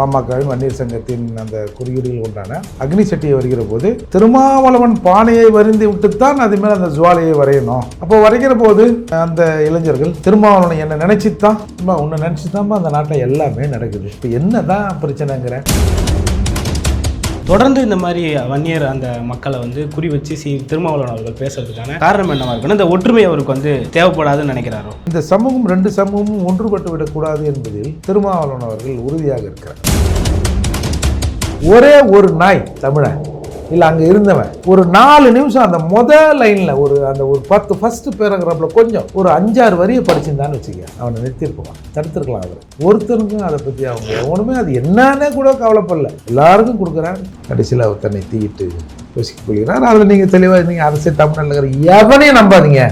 பாமகவின் வன்னியர் சங்கத்தின் அந்த குறியீடுகள் ஒன்றான அக்னி சட்டியை வருகிற போது திருமாவளவன் பானையை வருந்தி விட்டுத்தான் அது மேலே அந்த ஜுவாலையை வரையணும். அப்போ வரைகிற போது அந்த இளைஞர்கள் திருமாவளவனை என்னை நினைச்சித்தான்? உன்னை நினைச்சுதான் அந்த நாட்டில் எல்லாமே நடக்குது. இப்போ என்ன தான் பிரச்சனைங்கிற? தொடர்ந்து இந்த மாதிரி வன்னியர் அந்த மக்களை வந்து குறி வச்சு சி திருமாவளவன் அவர்கள் பேசுறதுக்கான காரணம் என்னவா இருக்கணும்? இந்த ஒற்றுமை அவருக்கு வந்து தேவைப்படாதுன்னு நினைக்கிறாரோ? இந்த சமூகம் ரெண்டு சமூகமும் ஒன்றுபட்டு விடக்கூடாது என்பதில் திருமாவளவன் அவர்கள் உறுதியாக இருக்கிறார். ஒரே ஒரு நாய் தமிழன். இல்லை அங்கே இருந்தவன். ஒரு நாலு நிமிஷம் அந்த முதல் லைனில் ஒரு அந்த ஒரு பத்து ஃபஸ்ட்டு பேராகிராஃபில் கொஞ்சம் ஒரு அஞ்சாறு வரியை படிச்சிருந்தான்னு வச்சுக்க அவனை நிறுத்தியிருப்பான் தடுத்துருக்கலாம் அவர். ஒருத்தருக்கும் அதை பற்றி அவங்க எவனுமே அது என்னன்னே கூட கவலைப்படல. எல்லாருக்கும் கொடுக்குறாரு கடைசியில் அவர் தன்னை தீட்டு யோசிக்க போகிறார். அதில் நீங்கள் தெளிவாக இருந்தீங்க. அரசு தமிழ்நாடுங்கிற இருக்கிற எவனையும் நம்பாதீங்க.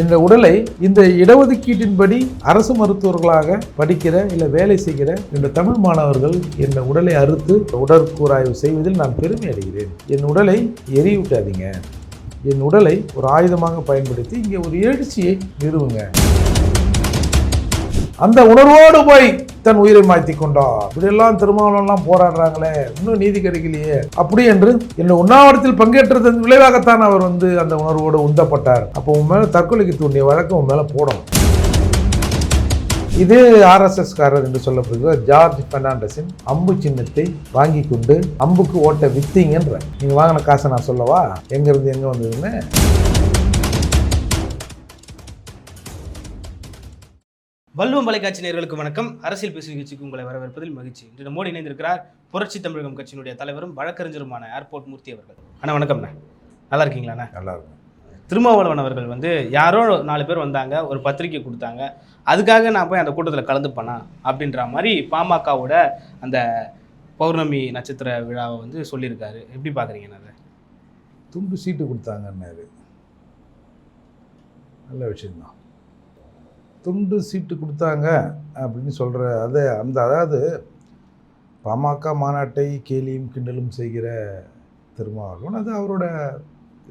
இந்த உடலை இந்த இடஒதுக்கீட்டின்படி அரசு மருத்துவர்களாக படிக்கிற இல்லை வேலை செய்கிற இந்த தமிழ் மாணவர்கள் இந்த உடலை அறுத்து உடற்கூறாய்வு செய்வதில் நான் பெருமை அடைகிறேன். என் உடலை எரிவிட்டாதீங்க என் உடலை ஒரு ஆயுதமாக பயன்படுத்தி இங்கே ஒரு எழுச்சியை நிறுவுங்க. அந்த உணர்வோடு போய் தன் உயிரை மாற்றி கொண்டார். இப்படியெல்லாம் திருமாவளவன்லாம் போராடுறாங்களே இன்னும் நீதி கிடைக்கலையே. அப்படி என்று இந்த உண்ணாவிரத்தில் பங்கேற்றதன் விளைவாகத்தான் அவர் வந்து அந்த உணர்வோடு உந்தப்பட்டார். அப்போ உன் மேலே தற்கொலைக்கு தூண்டிய வழக்கு உன் மேலே போடணும். இது ஆர்எஸ்எஸ் காரர் என்று சொல்லப்படுகிற ஜார்ஜ் பெர்னாண்டஸின் அம்பு சின்னத்தை வாங்கி கொண்டு அம்புக்கு ஓட்ட வித்தீங்கன்ற. நீங்கள் வாங்கின காசை நான் சொல்லவா? எங்கேருந்து இருந்து வந்ததுன்னு? வல்லுவம் தொலைக்காட்சி நேயர்களுக்கு வணக்கம். அரசியல் பேசு நிகழ்ச்சிக்கு உங்களை வரவேற்பதில் மகிழ்ச்சி. இன்று நம்மோடு இணைந்திருக்கிறார் புரட்சி தமிழகம் கட்சியினுடைய தலைவரும் வழக்கறிஞருமான ஏர்போர்ட் மூர்த்தி அவர்கள். அண்ணா வணக்கம்ண்ணா. நல்லா இருக்கீங்களாண்ணா? நல்லா இருக்கும். திருமாவளவன் அவர்கள் வந்து யாரோ நாலு பேர் வந்தாங்க ஒரு பத்திரிக்கை கொடுத்தாங்க. அதுக்காக நான் போய் அந்த கூட்டத்தில் கலந்துப்பேனா அப்படின்ற மாதிரி பாமகவோட அந்த பௌர்ணமி நட்சத்திர விழாவை வந்து சொல்லியிருக்காரு. எப்படி பார்க்குறீங்க அதை? துண்டு சீட்டு கொடுத்தாங்கன்னாரு. நல்ல விஷயம்தான். துண்டு சீட்டு கொடுத்தாங்க அப்படின்னு சொல்கிற அது அந்த அதாவது பாமக மாநாட்டை கேலியும் கிண்டலும் செய்கிற திருமாவளவன் அது அவரோட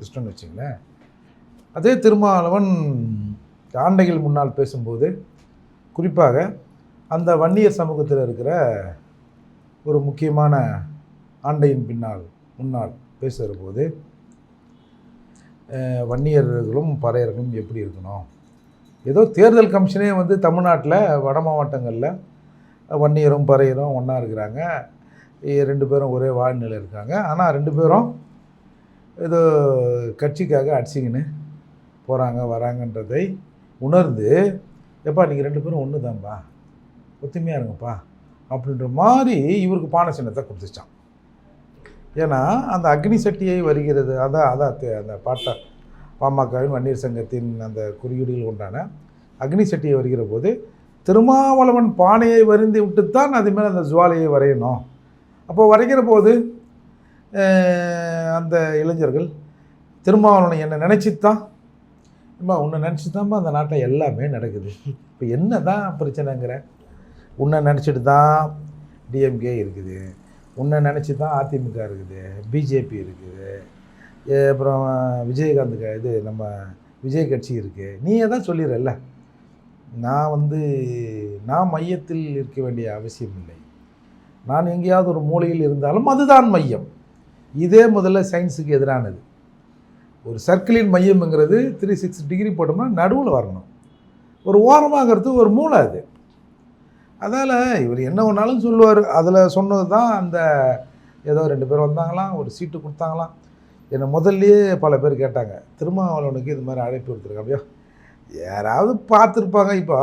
இஷ்டம்னு வச்சுங்களேன். அதே திருமாவளவன் ஆண்டைகள் முன்னால் பேசும்போது குறிப்பாக அந்த வன்னியர் சமூகத்தில் இருக்கிற ஒரு முக்கியமான ஆண்டையின் பின்னால் முன்னால் பேசுகிற போது வன்னியர்களும் பறையர்களும் எப்படி இருக்கணும்? ஏதோ தேர்தல் கமிஷனே வந்து தமிழ்நாட்டில் வட மாவட்டங்களில் வன்னியரும் பறையரும் ஒன்றா இருக்கிறாங்க. ரெண்டு பேரும் ஒரே வாழ்நிலை இருக்காங்க. ஆனால் ரெண்டு பேரும் ஏதோ கட்சிக்காக அடிச்சிக்கின்னு போகிறாங்க வராங்கன்றதை உணர்ந்து எப்பா நீங்கள் ரெண்டு பேரும் ஒன்று தான்ப்பா ஒத்துமையாக இருங்கப்பா. அப்படின்ற மாதிரி இவருக்கு பானை சின்னத்தை கொடுத்துச்சான் ஏன்னா அந்த அக்னி சட்டியை வருகிறது அதான் அதான் அந்த பாட்டை பாமகவின் வன்னியர் சங்கத்தின் அந்த குறியீடுகள் உண்டான அக்னி சட்டியை வருகிற போது திருமாவளவன் பானையை வருந்தி விட்டுத்தான் அது மேலே அந்த ஜுவாலையை வரையணும். அப்போது வரைகிற போது அந்த இளைஞர்கள் திருமாவளவனை என்னை நினச்சித்தான். அம்மா உன்னை நினச்சி தான்ப்பா அந்த நாட்டில் எல்லாமே நடக்குது. இப்போ என்ன தான் பிரச்சனைங்கிற? உன்னை நினச்சிட்டு தான் டிஎம்கே இருக்குது. உன்னை நினச்சி தான் அதிமுக இருக்குது. பிஜேபி இருக்குது. அப்புறம் விஜயகாந்த் இது நம்ம விஜய் கட்சி இருக்குது நீயே தான் சொல்லிடுறல்ல நான் வந்து நான் மையத்தில் இருக்க வேண்டிய அவசியம் இல்லை. நான் எங்கேயாவது ஒரு மூலையில் இருந்தாலும் அதுதான் மையம். இதே முதல்ல சயின்ஸுக்கு எதிரானது. ஒரு சர்க்கிளின் மையம்ங்கிறது த்ரீ சிக்ஸ் டிகிரி போட்டோம்னா நடுவில் வரணும். ஒரு ஓரமாகிறது ஒரு மூளை அது. அதால் இவர் என்ன ஒன்றாலும் சொல்லுவார். அதில் சொன்னது தான் அந்த ஏதோ ரெண்டு பேர் வந்தாங்களாம் ஒரு சீட்டு கொடுத்தாங்களாம். என்னை முதல்லயே பல பேர் கேட்டாங்க திருமாவளவனுக்கு இது மாதிரி அழைப்பு கொடுத்துருக்கா யாராவது பார்த்துருப்பாங்க இப்போ.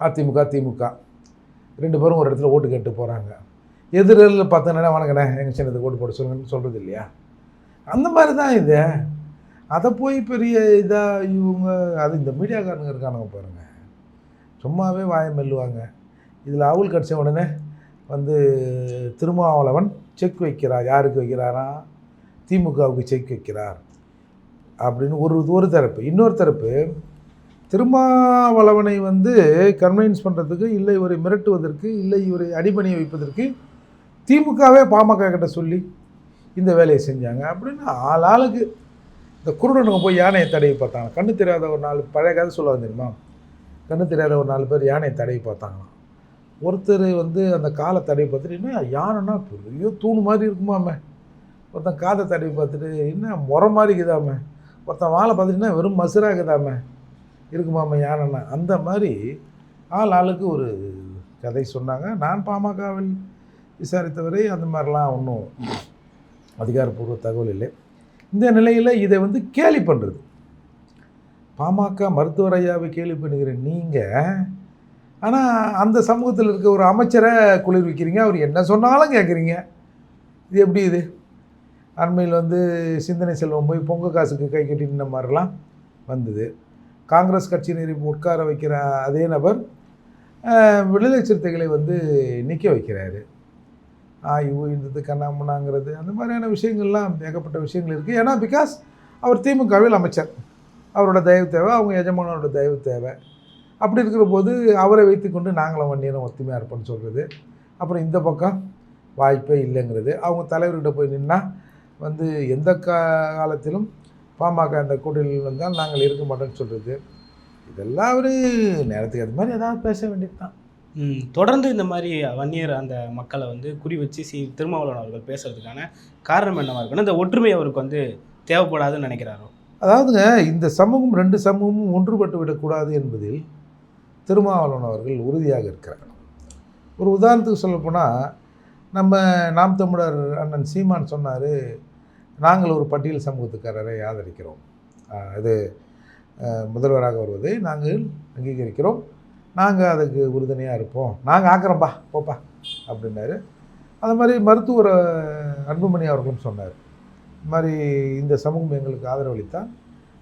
அதிமுக திமுக. ரெண்டு பேரும் ஒரு இடத்துல ஓட்டு கேட்டு போகிறாங்க எதிரில் பார்த்தோன்னா வணங்கண்ணே எங்கள் சின்னத்துக்கு ஓட்டு போட சொல்லுங்கன்னு சொல்கிறது இல்லையா? அந்த மாதிரி தான் இது. அதை போய் பெரிய இதாக இவங்க அது இந்த மீடியாக்காரனுங்க இருக்கானுங்க பாருங்கள் சும்மாவே வாயம் மெல்லுவாங்க. இதில் அவுள் கடிச்ச உடனே வந்து திருமாவளவன் செக் வைக்கிறா யாருக்கு வைக்கிறாரா திமுகவுக்கு செக் வைக்கிறார் அப்படின்னு ஒரு ஒரு தரப்பு. இன்னொரு தரப்பு திருமாவளவனை வந்து கன்வின்ஸ் பண்ணுறதுக்கு இல்லை இவரை மிரட்டுவதற்கு இல்லை இவரை அடிபணிய வைப்பதற்கு திமுகவே பாமக கிட்ட சொல்லி இந்த வேலையை செஞ்சாங்க. அப்படின்னு ஆள் ஆளுக்கு இந்த குருடனுக்கு போய் யானையை தடவி பார்த்தாங்க. கண்ணு தெரியாத ஒரு நாலு பழைய கதை சொல்ல தெரியுமா? கண்ணு தெரியாத ஒரு நாலு பேர் யானையை தடவி பார்த்தாங்களாம். ஒருத்தர் வந்து அந்த காலை தடவி பார்த்துட்டு என்ன யானைன்னா பெரிய தூணு மாதிரி இருக்குமாமே? ஒருத்தன் காதை தடவி பார்த்துட்டு என்ன முறை மாதிரி இருக்குதாமே ஒருத்தன் வாழை பார்த்துட்டுன்னா வெறும் மசுராக இருக்குதாமே இருக்குமாமே யானைன்னா? அந்த மாதிரி ஆள் ஆளுக்கு ஒரு கதை சொன்னாங்க. நான் பாமகவில் விசாரித்தவரை அந்த மாதிரிலாம் ஒன்றும் அதிகாரப்பூர்வ தகவல் இல்லை. இந்த நிலையில் இதை வந்து கேலி பண்ணுறது பாமக மருத்துவர் ஐயாவை கேள்வி பண்ணுகிற நீங்கள் ஆனால் அந்த சமூகத்தில் இருக்க ஒரு அமைச்சரை குளிர்விக்கிறீங்க. அவர் என்ன சொன்னாலும் கேட்குறீங்க. இது எப்படி இது? அண்மையில் வந்து சிந்தனை செல்வம் போய் பொங்க காசுக்கு கை கட்டி நின்ற மாதிரிலாம் வந்தது. காங்கிரஸ் கட்சியினரை உட்கார வைக்கிற அதே நபர் விடுதலை சிறுத்தைகளை வந்து நிற்க வைக்கிறாரு. ஆய்வு இருந்தது கண்ணாமண்ணாங்கிறது அந்த மாதிரியான விஷயங்கள்லாம் ஏகப்பட்ட விஷயங்கள் இருக்குது ஏன்னா பிகாஸ் அவர் திமுகவில் அமைச்சர். அவரோட தயவு தேவை அவங்க எஜமானோட தயவு தேவை. அப்படி இருக்கிற போது அவரை வைத்துக்கொண்டு நாங்களும் வன்னியரும் ஒத்துமையாக இருப்போம்னு சொல்கிறது அப்புறம் இந்த பக்கம் வாய்ப்பே இல்லைங்கிறது. அவங்க தலைவர்கிட்ட போய் நின்னால் வந்து எந்த காலத்திலும் பாமக அந்த கூட்டணியில் வந்தால் நாங்கள் இருக்க மாட்டோம்னு சொல்கிறது இதெல்லாம் ஒரு நேரத்துக்கு அது மாதிரி ஏதாவது பேச வேண்டியது தான் ம், தொடர்ந்து இந்த மாதிரி வன்னியர் அந்த மக்களை வந்து குறி வச்சு சி திருமாவளவன் அவர்கள் பேசுறதுக்கான காரணம் என்னவா இருக்குன்னா இந்த ஒற்றுமை அவருக்கு வந்து தேவைப்படாதுன்னு நினைக்கிறாரோ? அதாவதுங்க இந்த சமூகம் ரெண்டு சமூகமும் ஒன்றுபட்டு விடக்கூடாது என்பதில் திருமாவளவன் அவர்கள் உறுதியாக இருக்கிறார். ஒரு உதாரணத்துக்கு சொல்லப்போனால் நம்ம நாம் தமிழர் அண்ணன் சீமான் சொன்னார் நாங்கள் ஒரு பட்டியல் சமூகத்துக்காரரை ஆதரிக்கிறோம். அது இது முதல்வராக வருவதை நாங்கள் அங்கீகரிக்கிறோம். நாங்கள் அதுக்கு உறுதுணையாக இருப்போம். நாங்கள் ஆக்கிறோம்ப்பா போப்பா அப்படின்னாரு. அது மாதிரி மருத்துவர் அன்புமணி அவர்களும் சொன்னார். இந்த மாதிரி இந்த சமூகம் எங்களுக்கு ஆதரவளித்தால்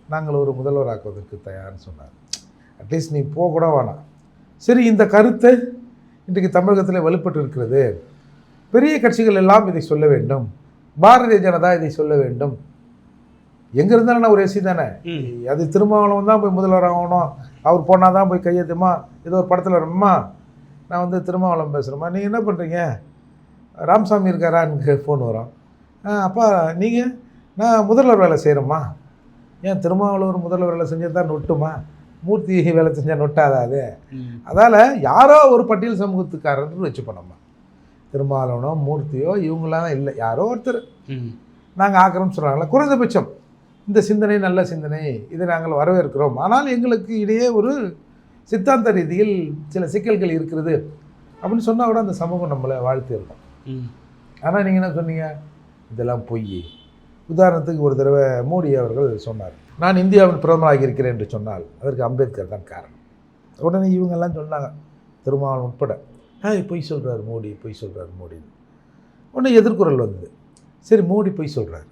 நாங்கள் ஒரு முதல்வராக்குவதற்கு தயார்னு சொன்னார். அட்லீஸ்ட் நீ போக கூட வேணாம். சரி இந்த கருத்து இன்றைக்கு தமிழகத்தில் வலுப்பட்டு இருக்கிறது பெரிய கட்சிகள் எல்லாம் இதை சொல்ல வேண்டும். பாரதிய ஜனதா இதை சொல்ல வேண்டும். எங்கே இருந்தாலும் ஒரு எசி தானே. அது திருமாவளவன் தான் போய் முதல்வர் ஆகணும். அவர் போனால் தான் போய் கையெழுத்துமா ஏதோ ஒரு படத்தில் வரணுமா நான் வந்து திருமாவளவன் பேசுகிறேம்மா நீங்கள் என்ன பண்ணுறீங்க ராமசாமி இருக்காரான்னு ஃபோன் வரும். அப்பா நீங்கள் நான் முதல்வர் வேலை செய்கிறேம்மா ஏன் திருமாவளவர் முதல்வர் வேலை செஞ்சால் தான் நொட்டுமா? மூர்த்தி வேலை செஞ்சால் நொட்டாதா அது? அதால் யாரோ ஒரு பட்டியல் சமூகத்துக்காரர்னு வச்சுப்போம் நம்ம திருமாவளவனோ மூர்த்தியோ இவங்களாம் இல்லை. யாரோ ஒருத்தர். நாங்கள் ஆக்கிரம் சொல்கிறாங்களா குறைந்தபட்சம். இந்த சிந்தனை நல்ல சிந்தனை இதை நாங்கள் வரவேற்கிறோம். ஆனால் எங்களுக்கு இடையே ஒரு சித்தாந்த ரீதியில் சில சிக்கல்கள் இருக்கிறது. அப்படின்னு சொன்னால் கூட அந்த சமூகம் நம்மளை வாழ்த்து இருக்கும். ம். ஆனால் நீங்கள் என்ன சொன்னீங்க? இதெல்லாம் பொய். உதாரணத்துக்கு ஒரு தடவை மோடி அவர்கள் சொன்னார். நான் இந்தியாவின் பிரதமராக இருக்கிறேன் என்று சொன்னால் அதற்கு அம்பேத்கர் தான் காரணம். உடனே இவங்கெல்லாம் சொன்னாங்க திருமாவளவன் உட்பட. பொய் சொல்கிறார் மோடி பொய் சொல்கிறார் மோடின்னு உடனே எதிர்குரல் வந்தது. சரி மோடி பொய் சொல்கிறார்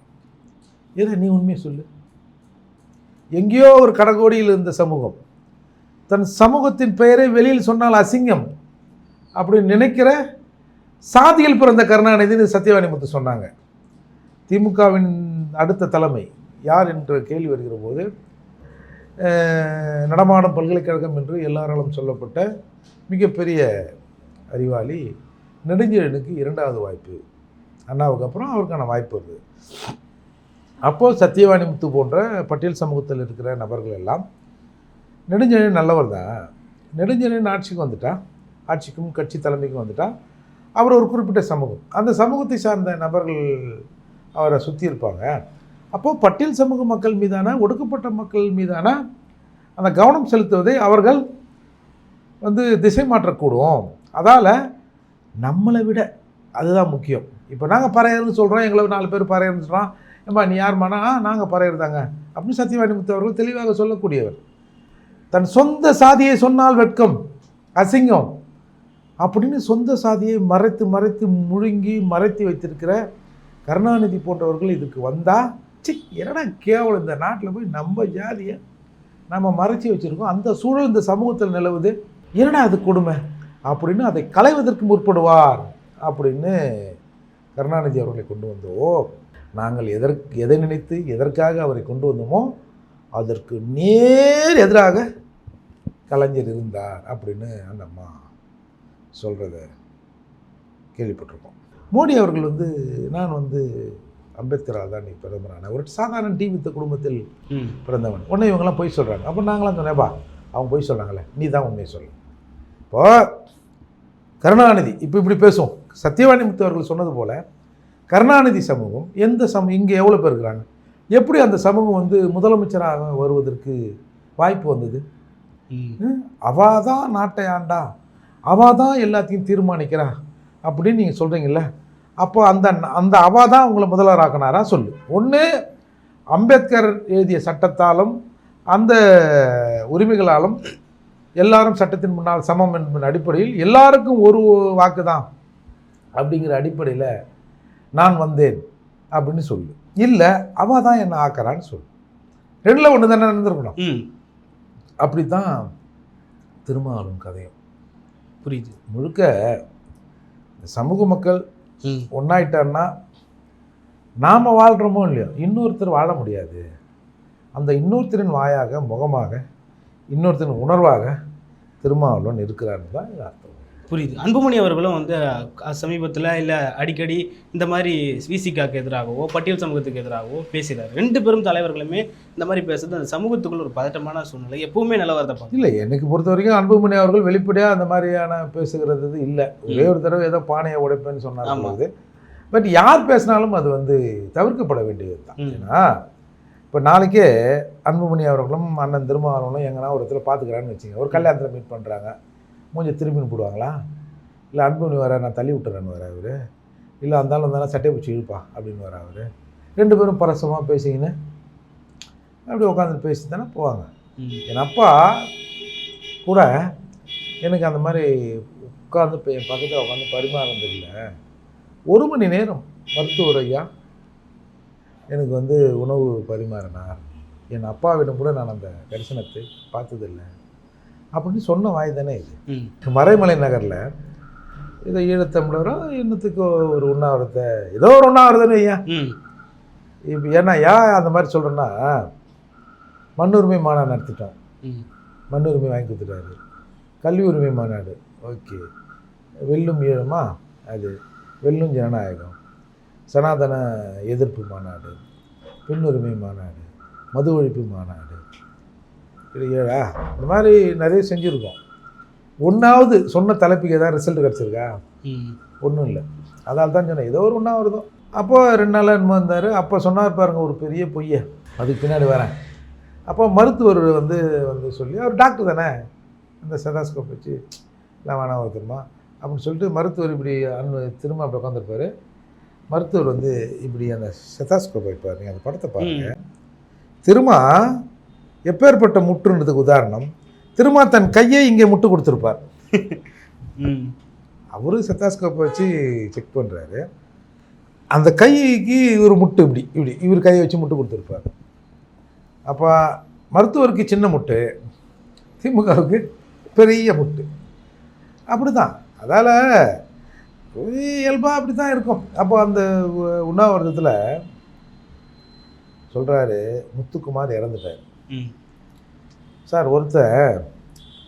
ஏதா நீ உண்மையை சொல்லு. எங்கேயோ ஒரு கடகோடியில் இருந்த சமூகம். தன் சமூகத்தின் பெயரை வெளியில் சொன்னால் அசிங்கம். அப்படின்னு நினைக்கிற சாதியில் பிறந்த கருணாநிதினு சத்யவாணி முத்து சொன்னாங்க. திமுகவின் அடுத்த தலைமை யார் என்ற கேள்வி வருகிற போது நடமாடும் பல்கலைக்கழகம் என்று எல்லாராலும் சொல்லப்பட்ட மிகப்பெரிய அறிவாளி நெடுஞ்செழியனுக்கு இரண்டாவது வாய்ப்பு. அண்ணாவுக்கு அப்புறம் அவருக்கான வாய்ப்பு வருது. அப்போது சத்தியவாணி முத்து போன்ற பட்டியல் சமூகத்தில் இருக்கிற நபர்கள் எல்லாம் நெடுஞ்செழியன் நல்லவர் தான். நெடுஞ்செழியன் ஆட்சிக்கு வந்துட்டா ஆட்சிக்கும் கட்சி தலைமைக்கும் வந்துட்டா அவர் ஒரு குறிப்பிட்ட சமூகம். அந்த சமூகத்தை சார்ந்த நபர்கள் அவரை சுற்றி இருப்பாங்க. அப்போது பட்டியல் சமூக மக்கள் மீதான ஒடுக்கப்பட்ட மக்கள் மீதான அந்த கவனம் செலுத்துவதை அவர்கள் வந்து திசை மாற்றக்கூடும். அதால் நம்மளை விட அதுதான் முக்கியம். இப்போ நாங்கள் பறையர்னு சொல்கிறோம் எங்களை நாலு பேர் பறையர்னு சொல்கிறோம் ஏம்மா நீ யாருமானா ஆ நாங்கள் பறையர் தாங்க அப்படின்னு சத்யவாணி முத்து அவர்கள் தெளிவாக சொல்லக்கூடியவர். தன் சொந்த சாதியை சொன்னால் வெட்கம் அசிங்கம் அப்படின்னு சொந்த சாதியை மறைத்து மறைத்து முழுங்கி மறைத்து வைத்திருக்கிற கருணாநிதி போன்றவர்கள் இதுக்கு வந்தால் சி என்னடா கேவலம் இந்த நாட்டில் போய் நம்ம ஜாதியை நம்ம மறைச்சி வச்சுருக்கோம். அந்த சூழல் இந்த சமூகத்தில் நிலவுது. என்னடா அது கொடுமை? அப்படின்னு அதை களைவதற்கு முற்படுவார் அப்படின்னு கருணாநிதி அவர்களை கொண்டு வந்தோம் நாங்கள் எதற்கு எதை நினைத்து எதற்காக அவரை கொண்டு வந்தோமோ அதற்கு நேர் எதிராக கலைஞர் இருந்தார் அப்படின்னு அந்த அம்மா சொல்கிறத கேள்விப்பட்டிருக்கோம். மோடி அவர்கள் வந்து நான் வந்து அம்பேத்கரால் தான் நீ பிரதமரான ஒரு சாதாரண டி வித்த குடும்பத்தில் பிறந்தவன். உடனே இவங்கெல்லாம் பொய் சொல்கிறாங்க அப்போ நாங்களாம் சொன்னேப்பா அவங்க பொய் சொல்கிறாங்களே நீ தான் உண்மையை சொல்லு. இப்போ கருணாநிதி இப்போ இப்படி பேசுவோம். சத்யவாணி முத்து அவர்கள் சொன்னது போல கருணாநிதி சமூகம் எந்த சமூகம் இங்கே எவ்வளோ பேர் இருக்கிறாங்க? எப்படி அந்த சமூகம் வந்து முதலமைச்சராக வருவதற்கு வாய்ப்பு வந்தது. அவா தான் நாட்டை ஆண்டா. அவா தான் எல்லாத்தையும் தீர்மானிக்கிறா. அப்படின்னு நீங்கள் சொல்கிறீங்கல்ல அப்போ அந்த அந்த அவா தான் உங்களை முதல்வராக்கினாரா சொல்லு. ஒன்று அம்பேத்கர் எழுதிய சட்டத்தாலும் அந்த உரிமைகளாலும் எல்லாரும் சட்டத்தின் முன்னால் சமம் என்பதன் அடிப்படையில் எல்லாருக்கும் ஒரு வாக்கு தான் அப்படிங்கிற அடிப்படையில் நான் வந்தேன் அப்படின்னு சொல்லு. இல்லை அவள் தான் என்னை ஆக்குறான்னு சொல்லு. ரெண்டில் ஒன்று தானே நடந்திருக்கணும்? அப்படி தான் திருமாவளவன் கதையும். புரியுது? முழுக்க சமூக மக்கள் ஒன்றாயிட்டான்னா நாம் வாழ்கிறோமோ இல்லையோ? இன்னொருத்தர் வாழ முடியாது. அந்த இன்னொருத்தரின் வாயாக முகமாக இன்னொருத்தரின் உணர்வாக திருமாவளவன் இருக்கிறான்னு தான் அர்த்தம். புரியுது. அன்புமணி அவர்களும் வந்து சமீபத்தில் இல்லை அடிக்கடி இந்த மாதிரி விசிகாக்கு எதிராகவோ பட்டியல் சமூகத்துக்கு எதிராகவோ பேசுகிறார். ரெண்டு பெரும் தலைவர்களுமே இந்த மாதிரி பேசுறது அந்த சமூகத்துக்குள்ள ஒரு பதட்டமான சூழ்நிலை. எப்பவுமே நிலவரத்தை இல்லை எனக்கு பொறுத்த வரைக்கும் அன்புமணி அவர்கள் வெளிப்படையாக அந்த மாதிரியான பேசுகிறது இல்லை. ஒரே ஒரு தடவை ஏதோ பானையை உடைப்பேன்னு. சொன்னாங்க பட் யார் பேசினாலும் அது வந்து தவிர்க்கப்பட வேண்டியது தான். ஏன்னா இப்போ நாளைக்கே அன்புமணி அவர்களும் அண்ணன் திருமாவளவனும் எங்கன்னா ஒரு இடத்துல பார்த்துக்கிறான்னு வச்சுங்க ஒரு கல்யாணத்தில் மீட் பண்ணுறாங்க மூஞ்சி திரும்பின்னு போடுவாங்களா? இல்லை அன்புமணி வர நான் தள்ளி விட்டுறேன்னு வர அவர். இல்லை அந்தாலும் இருந்தாலும் சட்டை பிடிச்சி இழுப்பா அப்படின்னு வர அவர். ரெண்டு பேரும் பரசமாக பேசிக்கின்னு அப்படி உட்காந்து பேசி தானே போவாங்க. என் அப்பா கூட எனக்கு அந்த மாதிரி உட்காந்து என் பக்கத்தில் உட்காந்து பரிமாறினது இல்லை. ஒரு மணி நேரம் மருத்துவர் ஐயா எனக்கு வந்து உணவு பரிமாறினார். என் அப்பாவிடம் கூட நான் அந்த தரிசனத்தை பார்த்ததில்லை. அப்படின்னு சொன்ன வாய் தானே இது. மறைமலை நகரில் இதை ஈழத்தமிழரோ இன்னத்துக்கு ஒரு உண்ணாவிரத்தை ஏதோ ஒரு உண்ணாவிரதம் ஐயா. இப்போ ஏன்னா ஏன் அந்த மாதிரி சொல்கிறேன்னா மண்ணுரிமை மாநாடு நடத்திட்டோம். மண்ணுரிமை வாங்கி கொடுத்துட்டாரு. கல்வி உரிமை மாநாடு. ஓகே. வெல்லும் ஈழமா? அது வெல்லும் ஜனநாயகம். சனாதன எதிர்ப்பு மாநாடு பெண்ணுரிமை மாநாடு மது ஒழிப்பு மாநாடு. ஏழா இந்த மாதிரி நிறைய செஞ்சுருக்கோம். ஒன்றாவது சொன்ன தலைப்புக்கு ஏதாவது ரிசல்ட் கிடச்சிருக்கா? ஒன்றும் இல்லை. அதால் தான் சொன்னேன். ஏதோ ஒரு ஒன்றா வருதோ அப்போ ரெண்டு நாளாக என்னமோ இருந்தார். அப்போ சொன்னார் பாருங்க ஒரு பெரிய பொய்ய. அதுக்கு பின்னாடி வரேன். அப்போ மருத்துவர் வந்து வந்து சொல்லி அவர் டாக்டர் தானே? அந்த செதாஸ்கோப் வச்சு இல்லை வேணாம் ஒருத்தருமா? அப்படின்னு சொல்லிட்டு மருத்துவர் இப்படி அனு திரும்ப அப்படி உட்காந்துருப்பாரு மருத்துவர் வந்து இப்படி அந்த செதாஸ்கோப் வைப்பார். நீங்கள் அந்த படத்தை பாருங்க. திருமா எப்பேற்பட்ட முற்றுன்றதுக்கு உதாரணம். திருமா தன் கையை இங்கே முட்டு கொடுத்துருப்பார். அவரு செத்தாஸ்கோப்பை வச்சு செக் பண்ணுறாரு அந்த கைக்கு இவர் முட்டு இப்படி இப்படி இவர் கையை வச்சு முட்டு கொடுத்துருப்பார். அப்போ மருத்துவருக்கு சின்ன முட்டு திமுகவுக்கு பெரிய முட்டு. அப்படி தான் அதால் இயல்பாக அப்படி தான் இருக்கும். அப்போ அந்த உண்ணாவிரதத்தில் சொல்கிறாரு முத்துக்குமார் இறந்துட்டார். ம். சார் ஒருத்தர்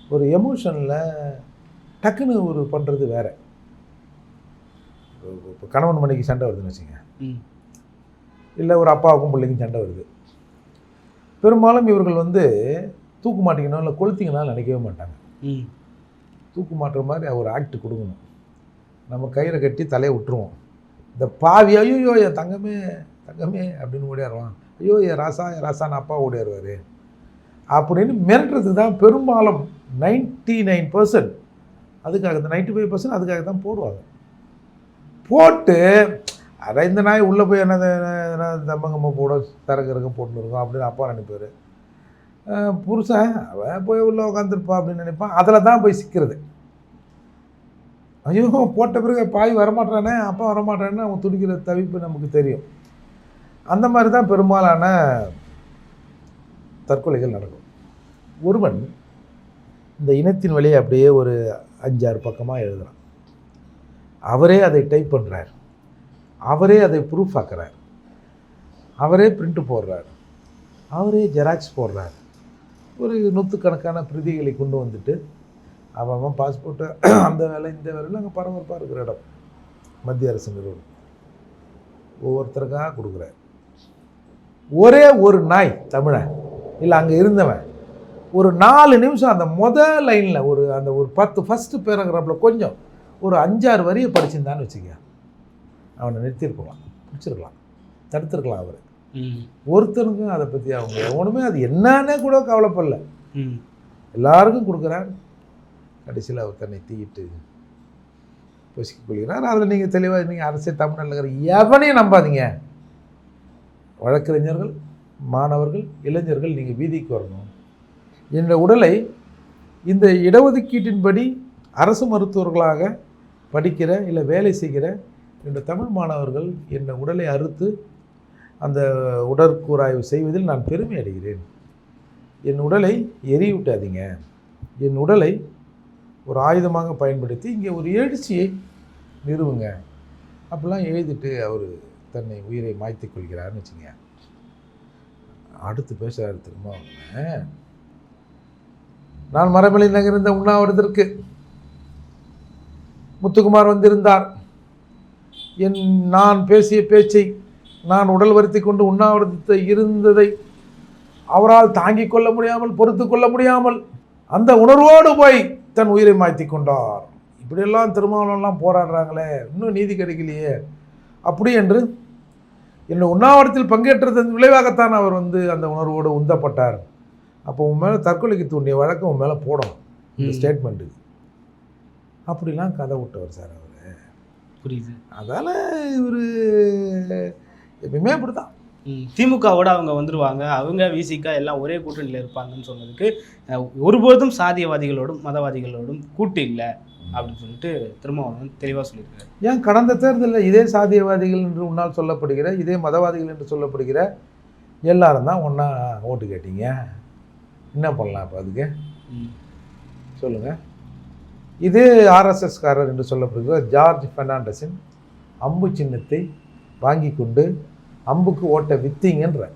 ஒரு எமோஷனில் டக்குன்னு ஒரு பண்ணுறது வேற. இப்போ கணவன் மனைக்கு சண்டை வருதுன்னு வச்சுங்க இல்லை ஒரு அப்பாவுக்கும் பிள்ளைக்கும் சண்டை வருது. பெரும்பாலும் இவர்கள் வந்து தூக்கு மாட்டிக்கணும் இல்லை கொளுத்திக்கணும் நினைக்கவே மாட்டாங்க. ம். தூக்கு மாட்டுற மாதிரி ஒரு ஆக்ட் கொடுக்கணும். நம்ம கயிறை கட்டி தலையை விட்டுருவோம். இந்த பாவி ஐயோ என் தங்கமே தங்கமே அப்படின்னு ஓடியாருவான். ஐயோ என் ராசா என் ராசான்னு அப்பா ஓடியாருவார். அப்படின்னு மிரட்டுறதுக்கு தான் பெரும்பாலும் நைன்டி நைன் பர்சன்ட். அதுக்காக தான் நைன்ட்டி ஃபைவ் பர்சன்ட் அதுக்காக தான் போடுவாங்க. போட்டு அதை இந்த நாய் உள்ளே போய் என்ன என்ன போட போட இருக்க போட்டுன்னு இருக்கும் அப்படின்னு அப்பா நினைப்பார். புருஷன் அவன் போய் உள்ளே உட்காந்துருப்பா அப்படின்னு நினைப்பான். அதில் தான் போய் சிக்கிறது. ஐயோ போட்ட பிறகு பாய் வரமாட்டானே அப்பா வரமாட்டானே அவன் துடிக்கிற தவிப்பு நமக்கு தெரியும். அந்த மாதிரி தான் பெரும்பாலான தற்கொலைகள் நடக்கும். ஒருவன் இந்த இனத்தின் வழியை அப்படியே ஒரு அஞ்சாறு பக்கமாக எழுதுகிறான் அவரே அதை டைப் பண்ணுறார் அவரே அதை ப்ரூஃப் ஆக்குறார். அவரே பிரிண்ட் போடுறார். அவரே ஜெராக்ஸ் போடுறார். ஒரு நூற்றுக்கணக்கான பிரதிகளை கொண்டு வந்துட்டு அவன் பாஸ்போர்ட்டை அந்த வேலை இந்த வேலையில் அங்கே பரபரப்பாக இருக்கிற இடம். மத்திய அரசு நிறுவனம். ஒவ்வொருத்தருக்காக கொடுக்குறார். ஒரே ஒரு நாய் தமிழன் இல்லை அங்கே இருந்தவன் ஒரு நாலு நிமிஷம் அந்த முத லைனில் ஒரு அந்த ஒரு பத்து ஃபஸ்ட்டு பேராகிராஃபில் கொஞ்சம் ஒரு அஞ்சாறு வரியை படிச்சிருந்தான்னு வச்சுக்க அவனை நிறுத்தியிருக்கலாம் பிடிச்சிருக்கலாம் தடுத்திருக்கலாம் அவர். ம். ஒருத்தனுக்கும் அதை பற்றி அவங்க எவனுமே அது என்னன்னே கூட கவலைப்படல. எல்லாருக்கும் கொடுக்குறார் கடைசியில் அவர் தன்னை தீயிட்டு பொசிக்கிக் கொள்கிறார். அதில் நீங்கள் தெளிவாக நீங்கள் அரசியல் தமிழ்நாட்டில் எவனையும் நம்பாதீங்க. வழக்கறிஞர்கள் மாணவர்கள் இளைஞர்கள் நீங்கள் வீதிக்கு வரணும். இந்த உடலை இந்த இடஒதுக்கீட்டின்படி அரசு மருத்துவர்களாக படிக்கிற இல்லை வேலை செய்கிற இந்த தமிழ் மாணவர்கள் என் உடலை அறுத்து அந்த உடற்கூறாய்வு செய்வதில் நான் பெருமை அடைகிறேன். என் உடலை எரியூட்டாதீங்க என் உடலை ஒரு ஆயுதமாக பயன்படுத்தி இங்கே ஒரு எழுச்சியை நிறுவுங்க. அப்படிலாம் எழுதிட்டு அவர் தன்னை உயிரை மாய்த்து கொள்கிறார்னு வச்சுங்க. அடுத்து பேசுகிறாரு திரும்ப நான் மரமலை நகர்ந்த உண்ணாவிரதற்கு முத்துக்குமார் வந்திருந்தார். என் நான் பேசிய பேச்சை நான் உடல் வருத்தி கொண்டு உண்ணாவிரதத்தை இருந்ததை அவரால் தாங்கிக் கொள்ள முடியாமல் பொறுத்து கொள்ள முடியாமல் அந்த உணர்வோடு போய் தன் உயிரை மாய்த்தி கொண்டார். இப்படியெல்லாம் திருமாவளவன்லாம் போராடுறாங்களே இன்னும் நீதி கிடைக்கலையே. அப்படி என்று என்னை உண்ணாவிரத்தில் பங்கேற்றதன் விளைவாகத்தான் அவர் வந்து அந்த உணர்வோடு உந்தப்பட்டார். அப்போ உன் மேலே தற்கொலைக்கு தூண்டிய வழக்கு உன் மேலே போடணும் இந்த. ஸ்டேட்மெண்ட்டு அப்படிலாம் கதை விட்டவர் சார் அவர். புரியுது. அதால் இவர் எப்பயுமே அப்படி தான். திமுகவோட அவங்க வந்துருவாங்க. அவங்க விசிகா எல்லாம் ஒரே கூட்டணியில் இருப்பாங்கன்னு சொன்னதுக்கு ஒருபோதும் சாதியவாதிகளோடும் மதவாதிகளோடும் கூட்டு இல்லை அப்படின்னு சொல்லிட்டு திருமாவளவன் தெளிவாக சொல்லியிருக்காரு. ஏன் கடந்த தேர்தலில் இதே சாதியவாதிகள் என்று உன்னால் சொல்லப்படுகிற இதே மதவாதிகள் என்று சொல்லப்படுகிற எல்லாரும் தான் ஒன்றா ஓட்டு கேட்டீங்க? என்ன பண்ணலாம் இப்போ அதுக்கு? ம். சொல்லுங்கள் இதே ஆர்எஸ்எஸ்காரர் என்று சொல்லப்படுகிற ஜார்ஜ் பெர்னாண்டஸின் அம்பு சின்னத்தை வாங்கி கொண்டு அம்புக்கு ஓட்ட வித்தீங்கன்ற.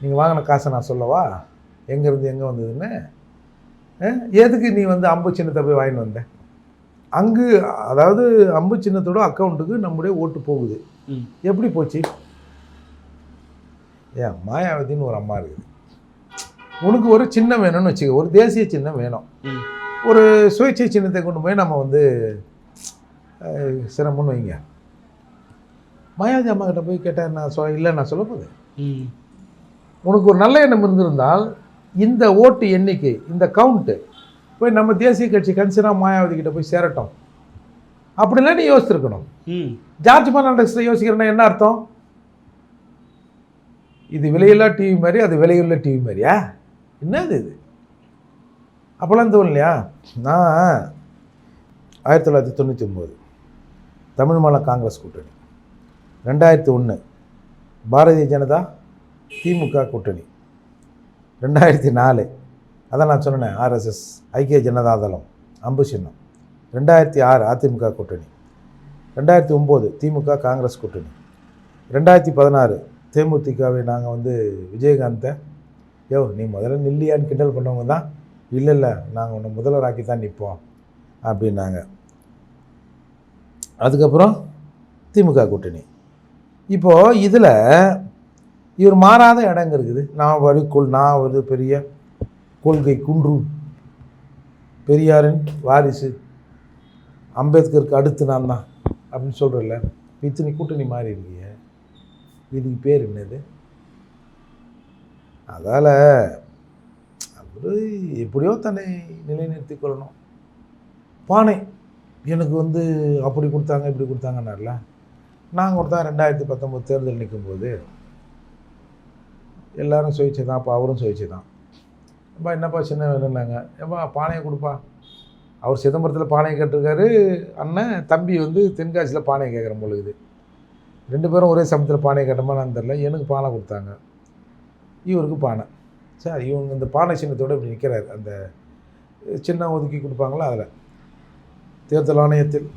நீங்கள் வாங்கின காசை நான் சொல்லவா? எங்கேருந்து எங்கே வந்ததுன்னு? எதுக்கு நீ வந்து அம்பு சின்னத்தை போய் வாங்கிட்டு வந்த? அங்கு அதாவது அம்பு சின்னத்தோட அக்கௌண்ட்டுக்கு நம்முடைய ஓட்டு போகுது. எப்படி போச்சு? ஏன் மாயாவதின்னு ஒரு அம்மா இருக்குது. உனக்கு ஒரு சின்னம் வேணும்னு வச்சுக்க ஒரு தேசிய சின்னம் வேணும். ஒரு சுயேட்சை சின்னத்தை கொண்டு போய் நம்ம வந்து சிரமம்னு வைங்க. மாயாவதி அம்மா கிட்ட போய் கேட்டால் நான் சொ இல்லை நான் சொல்ல போகுது ம். உனக்கு ஒரு நல்ல எண்ணம் இருந்திருந்தால் இந்த ஓட்டு எண்ணிக்கை இந்த கவுண்ட்டு போய் நம்ம தேசிய கட்சி கன்சிடா மாயாவதி கிட்ட போய் சேரட்டும். அப்படிலாம் நீ யோசிச்சிருக்கணும் ம். ஜார்ஜ் பெர்னாண்டஸ் யோசிக்கிறேன்னா என்ன அர்த்தம்? இது விலையில்லா டிவி மாதிரி அது விலையுள்ள டிவி மாதிரியா? என்னது இது? அப்போல்லாம் தோணலையா நான் ஆயிரத்தி தொள்ளாயிரத்தி தொண்ணூற்றி ஒம்பது தமிழ் மாநில காங்கிரஸ் கூட்டணி. ரெண்டாயிரத்து ஒன்று பாரதிய ஜனதா திமுக கூட்டணி. ரெண்டாயிரத்தி நாலு அதான் நான் சொன்னேன் ஆர்எஸ்எஸ் ஐக்கிய ஜனதாதளம் அம்பு சின்னம். ரெண்டாயிரத்தி ஆறு அதிமுக கூட்டணி. ரெண்டாயிரத்தி ஒம்பது திமுக காங்கிரஸ் கூட்டணி. ரெண்டாயிரத்தி பதினாறு தேமுதிகவை நாங்கள் வந்து விஜயகாந்தை யோ நீ முதல்ல நில்லியான்னு கிண்டல் பண்ணவங்க தான். இல்லை இல்லை நாங்கள் ஒன்று முதல்வராக்கி தான் நிற்போம் அப்படின்னாங்க. அதுக்கப்புறம் திமுக கூட்டணி. இப்போது இதில் இவர் மாறாத இடங்க இருக்குது. நான் வரிக்குள் நான் ஒரு பெரிய கொள்கை குன்று. பெரியாரின் வாரிசு. அம்பேத்கருக்கு அடுத்து நான் தான் அப்படின்னு சொல்கிறல்ல இத்தனை கூட்டணி மாறி இருக்கீங்க. இதுக்கு பேர் என்னது? அதால் அவர் எப்படியோ தன்னை நிலைநிறுத்திக் கொள்ளணும். பானை. எனக்கு வந்து அப்படி கொடுத்தாங்க இப்படி கொடுத்தாங்கன்னார்ல. நாங்கள் ஒருத்தா ரெண்டாயிரத்தி பத்தொம்போது தேர்தல் நிற்கும்போது எல்லோரும் சுயிச்சு தான் அப்போ அவரும் சுயிச்சு தான் அப்பா என்னப்பா சின்ன வேணும்னாங்க ஏப்பா பானையை கொடுப்பா. அவர் சிதம்பரத்தில் பானையை கேட்டிருக்காரு அண்ணன் தம்பி வந்து தென்காசியில் பானையை கேட்குற பொழுது. ரெண்டு பேரும் ஒரே சமயத்தில் பானையை கேட்டோமா நான் தெரில எனக்கு பானை கொடுத்தாங்க. இவருக்கு பானை. சார் இவங்க இந்த பானை சின்னத்தோடு இப்படி நிற்கிறாரு அந்த சின்ன ஒதுக்கி கொடுப்பாங்களோ அதில். தேர்தல் ஆணையத்தில்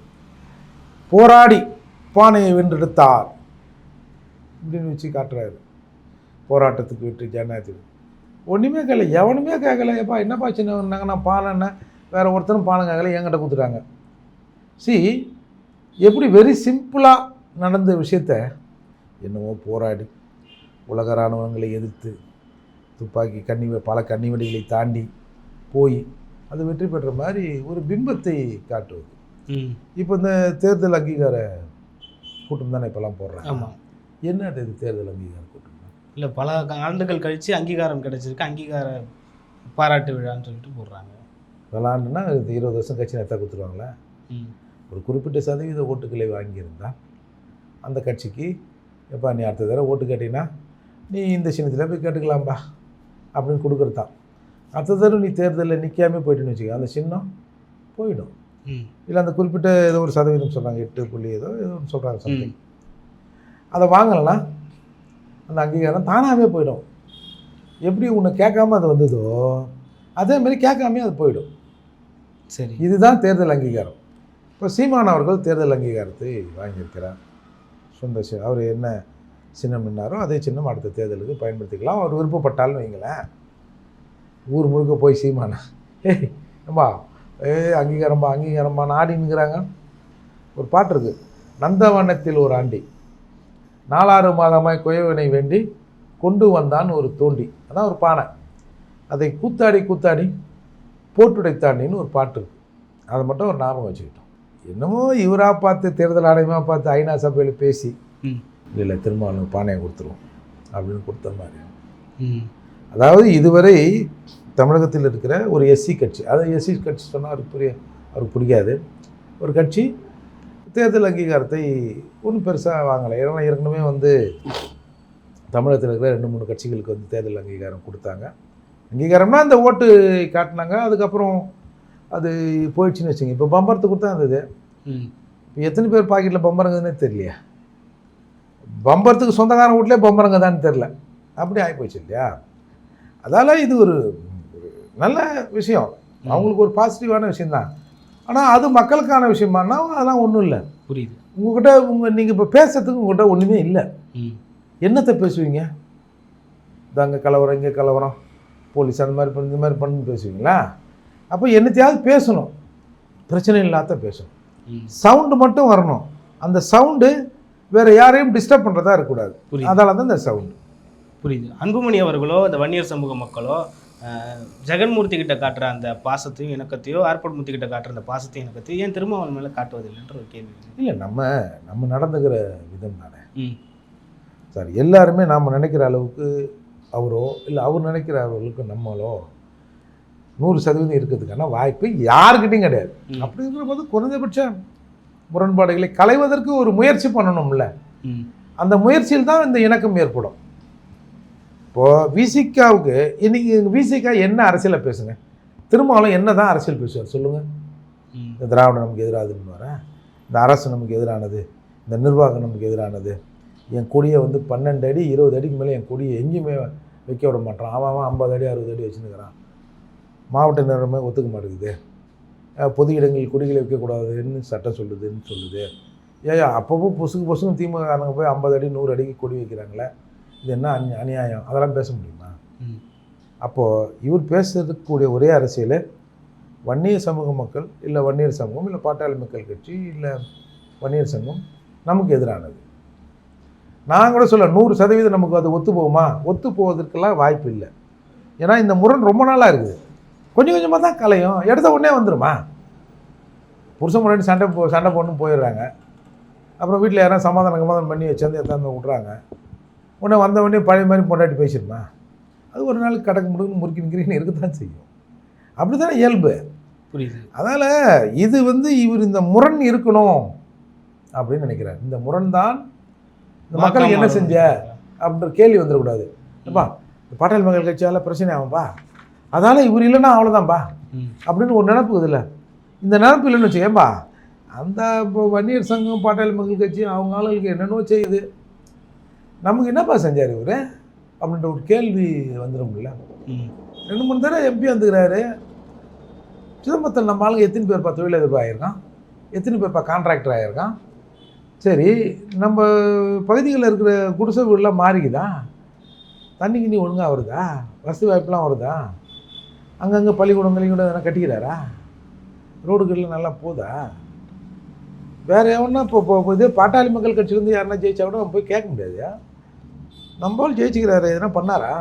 போராடி பானையை வென்றெடுத்தார். இப்படின்னு வச்சு காட்டுறாரு. போராட்டத்துக்கு விட்டு ஜனநாயகத்துக்கு. ஒன்றுமே கேட்கல எவனுமே கேட்கல எப்பா என்னப்பா சின்னவன்னாங்க நான் பானைன்னா வேறு ஒருத்தரும் பானை கேட்கல என்கிட்ட கொடுத்துட்டாங்க. சி எப்படி வெரி சிம்பிளாக நடந்த விஷயத்த என்னவோ போராடி உலக இராணுவங்களை எதிர்த்து துப்பாக்கி கண்ணி வெ- பல கண்ணி வெடிகளை தாண்டி போய் அது வெற்றி பெற்ற மாதிரி ஒரு பிம்பத்தை காட்டுவது. இப்போ இந்த தேர்தல் அங்கீகார கூட்டம் தானே இப்போல்லாம் போடுறாங்க. ஆமாம் என்ன இது தேர்தல் அங்கீகார கூட்டம்? இல்லை பல ஆண்டுகள் கழித்து அங்கீகாரம் கிடைச்சிருக்கு. அங்கீகார பாராட்டு விழான்னு சொல்லிட்டு போடுறாங்க. விளாண்டுனா இது இருபது வருஷம் கட்சி நேரத்தை கொடுத்துருவாங்களே? ஒரு குறிப்பிட்ட சதவீத ஓட்டுகளை வாங்கியிருந்தா அந்த கட்சிக்கு எப்பா நீ அடுத்த தடவை ஓட்டு கேட்டீங்கன்னா நீ இந்த சின்னத்தில் போய் கேட்டுக்கலாம்பா அப்படின்னு கொடுக்குறது தான் அடுத்த தடவை நீ தேர்தலில் நிற்காம போயிட்டுன்னு வச்சுக்க அந்த சின்னம் போயிடும். இல்லை அந்த குறிப்பிட்ட ஏதோ ஒரு சதவீதம் சொல்கிறாங்க எட்டு புள்ளி ஏதோ ஏதோ ஒன்று சொல்கிறாங்க சம்திங் அதை வாங்கலைன்னா அந்த அங்கீகாரம் தானாகவே போயிடும். எப்படி உன்னை கேட்காம அது வந்ததோ அதே மாதிரி கேட்காமே அது போயிடும். சரி. இதுதான் தேர்தல் அங்கீகாரம். இப்போ சீமான் அவர்கள் தேர்தல் அங்கீகாரத்தை வாங்கியிருக்கிறார். சொந்த சி- அவர் என்ன சின்னம் நின்னாரோ அதே சின்னம் அடுத்த தேர்தலுக்கு பயன்படுத்திக்கலாம். அவர் விருப்பப்பட்டாலும் வைங்களேன். ஊர் முழுக்க போய் சீமானா. ஏய் அம்மா ஏய் அங்கீகாரம்பா அங்கீகாரம்பா நாடின்னுங்கிறாங்க. ஒரு பாட்டு இருக்கு. நந்தவனத்தில் ஒரு ஆண்டி. நாலாறு மாதமாய் குயவனை வேண்டி கொண்டு வந்தான் ஒரு தோண்டி. அதான் ஒரு பானை. அதை கூத்தாடி கூத்தாடி போட்டுடைத்தாண்டின்னு ஒரு பாட்டு இருக்கு. அதை மட்டும் ஒரு ஞாபகம் வச்சுக்கிட்டோம். என்னமோ இவராக பார்த்து தேர்தல் ஆணையமாக பார்த்து ஐநா சபையில் பேசி இல்லை திருமாவளவன் பானையை கொடுத்துருவோம். அப்படின்னு கொடுத்த மாதிரி. அதாவது இதுவரை தமிழகத்தில் இருக்கிற ஒரு எஸ்சி கட்சி. அது எஸ்சி கட்சி சொன்னால் அவருக்கு புரிய அவருக்கு பிடிக்காது ஒரு கட்சி தேர்தல் அங்கீகாரத்தை ஒன்றும் பெருசாக வாங்கலை. ஏன்னா ஏற்கனவே வந்து தமிழகத்தில் இருக்கிற ரெண்டு மூணு கட்சிகளுக்கு வந்து தேர்தல் அங்கீகாரம் கொடுத்தாங்க. அங்கீகாரம்னா அந்த ஓட்டு காட்டினாங்க. அதுக்கப்புறம் அது போயிடுச்சுன்னு வச்சுங்க. இப்போ பம்பரத்து கொடுத்தா இருந்தது. இப்போ எத்தனை பேர் பாக்கெட்டில் பம்பரங்கன்னே தெரியலையா. பம்பரத்துக்கு சொந்தக்காரன் வீட்லேயே பம்பரங்க தான் தெரில அப்படி ஆகிப்போச்சு இல்லையா? அதால் இது ஒரு நல்ல விஷயம். அவங்களுக்கு ஒரு பாசிட்டிவான விஷயந்தான் ஆனால் அது மக்களுக்கான விஷயமானா அதெல்லாம் ஒன்றும் இல்லை. புரியுது. உங்ககிட்ட உங்கள் நீங்கள் இப்போ பேசுறதுக்கு உங்கள்கிட்ட ஒன்றுமே இல்லை. என்னத்தை பேசுவீங்க? இந்த அங்கே கலவரம் இங்கே கலவரம். போலீஸ் அந்த மாதிரி பண்ணு இந்த மாதிரி பண்ணு பேசுவீங்களா? அப்போ என்னத்தையாவது பேசணும். பிரச்சனை இல்லாத பேசணும். சவுண்டு மட்டும் வரணும். அந்த சவுண்டு வேற யாரையும் டிஸ்டர்ப் பண்ணுறதா இருக்கக்கூடாது. புரியுது. அதால தான் இந்த சவுண்டு புரியுது. அன்புமணி அவர்களோ இந்த வன்னியர் சமூக மக்களோ ஜெகன்மூர்த்தி கிட்ட காட்டுற அந்த பாசத்தையும் இணக்கத்தையோ ஏர்போர்ட் கிட்ட காட்டுற அந்த பாசத்தையும் இணக்கத்தையும் ஏன் திருமாவளவன் மேலே காட்டுவதில்லைன்ற ஒரு கேள்வி. இல்லை நம்ம நம்ம நடந்துக்கிற விதம் தானே. ம். சார் எல்லாருமே நாம் நினைக்கிற அளவுக்கு அவரோ இல்லை அவர் நினைக்கிற அளவுக்கு நம்மளோ நூறு சதவீதம் இருக்கிறதுக்கான வாய்ப்பு யாருக்கிட்டையும் கிடையாது. அப்படி இருக்கிற போது குறைந்தபட்ச முரண்பாடுகளை களைவதற்கு ஒரு முயற்சி பண்ணணும்ல. அந்த முயற்சியில் தான் இந்த இணக்கம் ஏற்படும். இப்போது விசிகாவுக்கு இன்னைக்கு விசிகா என்ன அரசியலை பேசுங்க? திருமாவளம் என்ன தான் அரசியல் பேசுவார் சொல்லுங்கள் இந்த திராவிடம் நமக்கு எதிராதுன்னு வரேன் இந்த அரசு நமக்கு எதிரானது இந்த நிர்வாகம் நமக்கு எதிரானது. என் கொடியை வந்து பன்னெண்டு அடி இருபது அடிக்கு மேலே என் கொடியை எங்கேயுமே வைக்க விட மாட்டான். அவன் அவன் ஐம்பது அடி அறுபது அடி வச்சுருக்கிறான் மாவட்ட நிர்வாகமே ஒத்துக்க மாட்டேங்குது. பொது இடங்களில் கொடிகளை வைக்கக்கூடாதுன்னு சட்டம் சொல்லுதுன்னு சொல்லுது. ஏயா அப்பப்போ பொசுக்கு பொசுக்கு திமுககாரங்க போய் ஐம்பது அடி நூறு அடிக்கு கொடி வைக்கிறாங்களே. இது என்ன அநி அநியாயம்? அதெல்லாம் பேச முடியுமா? அப்போது இவர் பேசுறதுக்கூடிய ஒரே அரசியல் வன்னியர் சமூக மக்கள் இல்லை வன்னியர் சமூகம் இல்லை பாட்டாளி மக்கள் கட்சி இல்லை வன்னியர் சங்கம் நமக்கு எதிரானது. நான் கூட சொல்ல நூறு சதவீதம் நமக்கு அது ஒத்து போகுமா? ஒத்து போவதற்கெல்லாம் வாய்ப்பு இல்லை. ஏன்னா இந்த முரண் ரொம்ப நாளாக இருக்குது. கொஞ்சம் கொஞ்சமாக தான் கலையும். எடுத்த உடனே வந்துருமா? புருஷன் முன்னாடி சண்டை போ சண்டை போடணும் போயிடுறாங்க. அப்புறம் வீட்டில் யாராவது சமாதானம் சமாதானம் பண்ணி வச்சாந்து எத்தாந்து விட்றாங்க உடனே வந்த உடனே பழைய மாதிரி பொண்டாட்டி பேசிடுமா? அது ஒரு நாளைக்கு கடக்க முடியும்னு முறுக்கி நிற்கிறீங்கன்னு இருக்க தான் செய்யும். அப்படி தானே இயல்பு? புரியுது. அதனால் இது வந்து இவர் இந்த முரண் இருக்கணும் அப்படின்னு நினைக்கிறார். இந்த முரண் தான் இந்த மக்களுக்கு என்ன செஞ்ச அப்படின்ற கேள்வி வந்துடக்கூடாது. இந்த பாட்டாளி மக்கள் கட்சியால் பிரச்சனை ஆகும்பா அதால் இவர் இல்லைன்னா அவ்வளோதான்ப்பா அப்படின்னு ஒரு நினப்பு இதில். இந்த நினப்பு இல்லைன்னு வச்சுக்கேன்பா அந்த இப்போ வன்னியர் சங்கம் பாட்டாளி மக்கள் கட்சி அவங்க ஆளுங்களுக்கு என்னென்னோ செய்யுது. நமக்கு என்னப்பா செஞ்சார் இவர்? அப்படின்ற ஒரு கேள்வி வந்துடும்ல ரெண்டு மூணு தடவை எம்பி வந்துக்கிறாரு. சிதம்பரத்தில் நம்ம ஆளுங்க எத்தனை பேர்ப்பா தொழிலதிபர் ஆகியிருக்கான் எத்தனை பேர்ப்பா கான்ட்ராக்டர் ஆகியிருக்கான் சரி நம்ம பகுதிகளில் இருக்கிற குடிசை வீடுலாம் மாறிக்குதா? தண்ணி கிண்ணி ஒழுங்காக வருதா? வசதி வாய்ப்புலாம் வருதா? அங்கங்கே பள்ளிக்கூடம் கள்ளிக்கூடம் எதனா கட்டிக்கிறாரா? ரோடுகளில் நல்லா போதா? வேறு எவனா இப்போ இதே பாட்டாளி மக்கள் கட்சியிலேருந்து யாருன்னா ஜெயிச்சா கூட போய் கேட்க முடியாது நம்மளும் ஜெயிச்சுக்கிறாரு எதனா பண்ணாரா?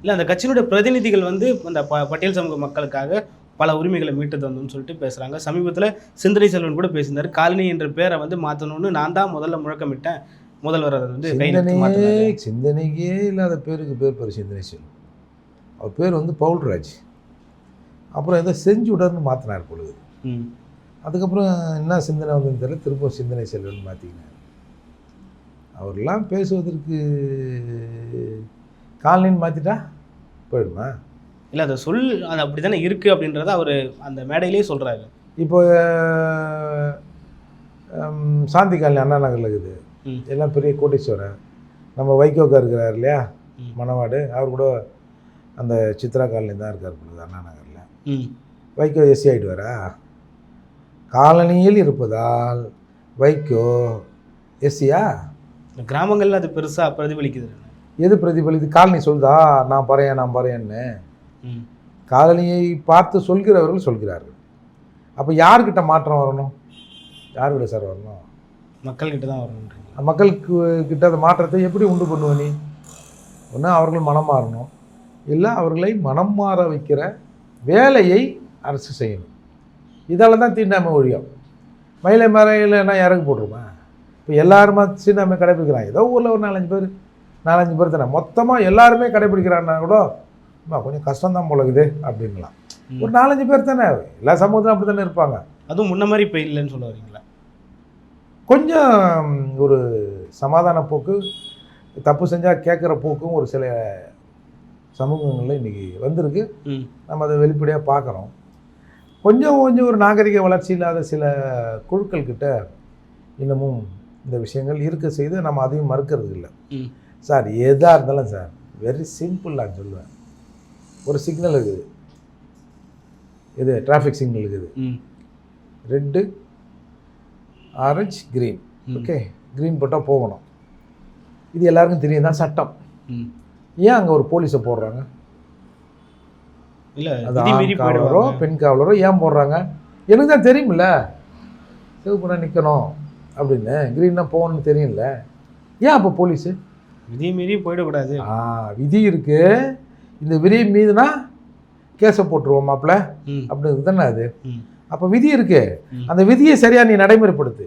இல்லை அந்த கட்சியினுடைய பிரதிநிதிகள் வந்து அந்த ப பட்டியல் சமூக மக்களுக்காக பல உரிமைகளை மீட்டு தந்தோம்னு சொல்லிட்டு பேசுகிறாங்க சமீபத்தில் சிந்தனை செல்வன் கூட பேசியிருந்தாரு. காலனி என்ற பேரை வந்து மாற்றணும்னு நான் தான் முதல்ல முழக்கமிட்டேன். முதல்வர் அதை வந்து சிந்தனையே சிந்தனைக்கே இல்லாத பேருக்கு பேர் பேர் சிந்தனை செல்வம் அவர் பேர் வந்து பவுல்ராஜ். அப்புறம் ஏதோ செஞ்சு விடர்னு மாற்றினார் பொழுது. அதுக்கப்புறம் என்ன சிந்தனை வந்ததுன்னு தெரியல. திரும்ப சிந்தனை செல்வன் மாற்றிக்கினார் அவரெல்லாம் பேசுவதற்கு காலனின்னு மாற்றிட்டா போயிடுமா? இல்லை அதை சொல் அது அப்படி தானே இருக்குது அப்படின்றத அவர் அந்த மேடையிலே சொல்கிறாரு இப்போ சாந்தி காலனி அண்ணா நகரில் இருக்குது. எல்லாம் பெரிய கோட்டீஸ்வரன் நம்ம வைகோக்கா இருக்கிறார் இல்லையா. மணவாடு. அவர் கூட அந்த சித்ரா காலனி தான் இருக்கார் பொழுது அண்ணா நகரில். வைகோ எஸ்சி ஆகிடுவாரா காலனியில் இருப்பதால் வைகோ எஸ்சியா? கிராமங்கள்ல அது பெருசாக பிரதிபலிக்குது. எது பிரதிபலித்து காலனி சொல்லுதா? நான் பறையன் நான் பறையன்னு. காலனியை பார்த்து சொல்கிறவர்கள் சொல்கிறார்கள். அப்போ யார்கிட்ட மாற்றம் வரணும்? யார்கிட்ட சார் வரணும்? மக்கள்கிட்ட தான் வரணுன்றீங்க மக்களுக்கு கிட்ட அந்த மாற்றத்தை எப்படி உண்டு பண்ணுவ நீ? ஒன்று அவர்கள் மனம் மாறணும். இல்லை அவர்களை மனம் மாற வைக்கிற வேலையை அரசு செய்யணும். இதால் தான் தீண்டாமை ஒழியும். மயிலை மறையிலன்னா இறகு போட்டுருமா இப்போ எல்லாருமா தீண்டாமை கடைப்பிடிக்கிறாங்க ஏதோ ஊரில் ஒரு நாலஞ்சு பேர் நாலஞ்சு பேர் தானே. மொத்தமாக எல்லாருமே கடைப்பிடிக்கிறான்னா கூட அம்மா, கொஞ்சம் கஷ்டம்தான் போலகுது அப்படின்லாம். ஒரு நாலஞ்சு பேர் தானே. எல்லா சமூகத்திலும் அப்படி தானே இருப்பாங்க. அதுவும் முன்ன மாதிரி இப்போ இல்லைன்னு சொல்ல வரீங்களா? கொஞ்சம் ஒரு சமாதான போக்கு தப்பு செஞ்சால் கேட்குற போக்கும் ஒரு சில சமூகங்களில் இன்றைக்கி வந்திருக்கு. நம்ம அதை வெளிப்படையாக பார்க்குறோம். கொஞ்சம் கொஞ்சம் ஒரு நாகரிக வளர்ச்சி இல்லாத சில குழுக்கள் கிட்ட இன்னமும் இந்த விஷயங்கள் இருக்க செய்து நம்ம அதையும் மறுக்கிறது இல்லை. சார் எதாக இருந்தாலும் சார் வெரி சிம்பிள் நான் சொல்லுவேன். ஒரு சிக்னல் இருக்குது. இது டிராஃபிக் சிக்னல் இருக்குது. Red orange green. Okay green போட்டால் போகணும். இது எல்லாருக்கும் தெரியும் தான் சட்டம். ஏன் அங்கே ஒரு போலீஸை போடுறாங்க? இல்லை அது காவலரோ பெண் காவலரோ ஏன் போடுறாங்க? எனக்கு தான் தெரியுமில்ல சிவப்புனா நிற்கணும் அப்படின்னு க்ரீன்னா போகணும்னு தெரியும்ல. ஏன் அப்போ போலீஸு? விதி மீறி போயிடக்கூடாது. ஆ விதி இருக்கு. இந்த விதி மீதுனா கேஸை போட்டுருவோம் மாப்பிள்ள ம். அப்படின்னு தானே அது. அப்போ விதி இருக்கு. அந்த விதியை சரியா நீ நடைமுறைப்படுத்து.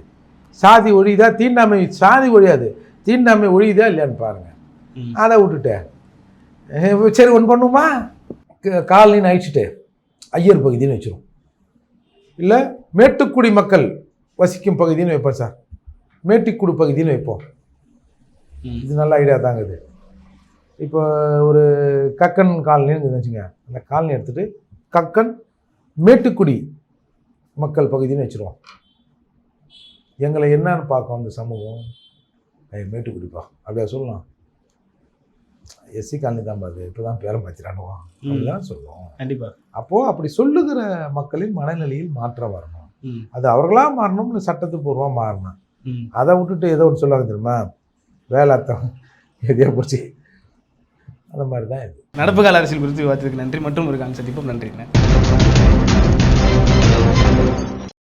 சாதி ஒழியுதா தீண்டாமை சாதி ஒழியாது. தீண்டாமை ஒழியுதா இல்லையான்னு பாருங்க. ம். அதை விட்டுட்டேன். சரி ஒன்று பண்ணுமா? காலனின்னு அழிச்சிட்டு ஐயர் பகுதின்னு வச்சிரும். இல்லை மேட்டுக்குடி மக்கள் வசிக்கும் பகுதின்னு வைப்போம் சார். மேட்டுக்குடி பகுதின்னு வைப்போம். இது நல்ல ஐடியா தாங்க இது. இப்போ ஒரு கக்கன் காலனின்னு வச்சுங்க. அந்த காலனி எடுத்துட்டு கக்கன் மேட்டுக்குடி மக்கள் பகுதின்னு வச்சுருவோம். எங்களை என்னன்னு பார்க்கும் அந்த சமூகம். ஏய் மேட்டுக்குடிப்பா. அப்படியா சொல்லலாம் எஸ்சி காலனி தான் பாது இப்போ தான் பேரம் மாற்றிடானுவோம் அப்படிதான் சொல்லுவோம். கண்டிப்பா. அப்போது அப்படி சொல்லுகிற மக்களின் மனநிலையில் மாற்றம் வரணும். அது அவர்களாக மாறணும் இல்லை சட்டத்துப்பூர்வமாக மாறணும் அதை விட்டுட்டு ஏதோ ஒன்று சொல்லுவாங்க தெரியுமா? வேலாத்தம் எதையோ போச்சு. அந்த மாதிரி தான் இது. நடப்பு கால அரசியல் குறித்து விவாதத்துக்கு நன்றி. மற்றும் ஒரு காலம் சந்திப்போம். நன்றிங்க